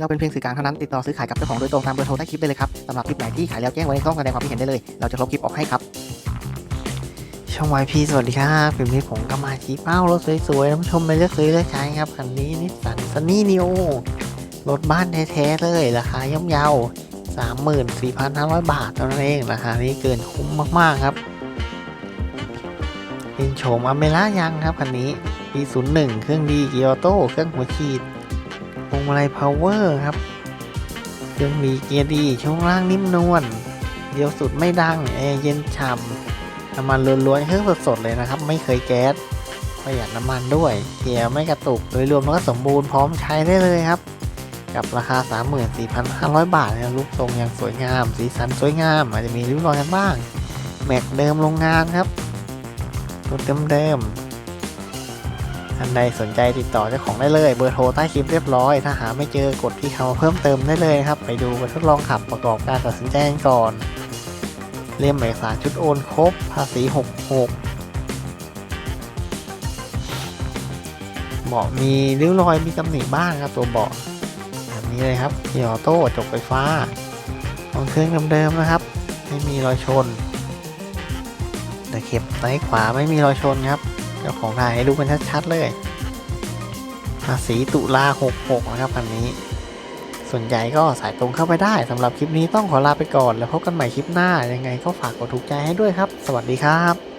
เราเป็นเพียงสื่อกลางเท่านั้นติดต่อซื้อขายกับเจ้าของโดยตรงตามเบอร์โทรใต้คลิปได้เลยครับสำหรับคลิปไหนที่ขายแล้วแจ้งไว้ในช่องแสดงความคิดเห็นได้เลย เราจะลบคลิปออกให้ครับ ช่องวายพีสวัสดีครับคลิปนี้ผมก็มาชี้เป้ารถสวยๆท่านผู้ชมไปเลือกซื้อเลือกใช้ครับคันนี้นิสสันซันนี่นิโอรถบ้านแท้ๆเลยราคาย่อมเยา34,500 บาทเท่านั้นเองราคานี้เกินคุ้มมากๆครับเป็นโฉมอเมร่ายังครับคันนี้ปี01 เครื่องดีเกียร์ออโต้เครื่องหัวฉีด พวงมาลัยพาวเวอร์ครับเครื่องดีเกียร์ดีช่วงล่างนิ่มนวลเดียวสุดไม่ดังแอร์เย็นฉ่ำน้ำมันล้วนๆเครื่องสดๆเลยนะครับ ไม่เคยแก๊สประหยัดน้ำมันด้วยเกียร์ไม่กระตุกโดยรวมแล้วก็สมบูรณ์พร้อมใช้ได้เลยครับ กับราคา 34,500 บาทนะครับรูปทรงอย่างสวยงาม สีสันสวยงาม อาจจะมีริ้วรอยกันบ้าง แม็กเดิมโรงงานครับรถเดิมๆ ท่านใดสนใจติดต่อเจ้าของได้เลยเบอร์โทรใต้คลิปเรียบร้อย ถ้าหาไม่เจอกดที่เขาเพิ่มเติมได้เลยครับ ไปดูไปทดลองขับประกอบการตัดสินใจกันก่อน เล่มเอกสารชุดโอนครบ ภาษี 66 เบาะมีริ้วรอยมีตำหนิบ้างครับตัวเบาะแบบนี้เลยครับเกียร์ออโต้จบไฟฟ้าของเครื่องเดิมๆนะครับ ไม่มีรอยชน แต่เข็บซ้ายขวาไม่มีรอยชนครับ เจ้าของถ่ายให้ดูกันชัดๆเลยภาษีตุลา66 นะครับคันนี้ ส่วนใหญ่ก็สายตรงเข้าไปได้สำหรับคลิปนี้ต้องขอลาไปก่อน แล้วพบกันใหม่คลิปหน้ายังไงก็ฝากกดถูกใจให้ด้วยครับ สวัสดีครับ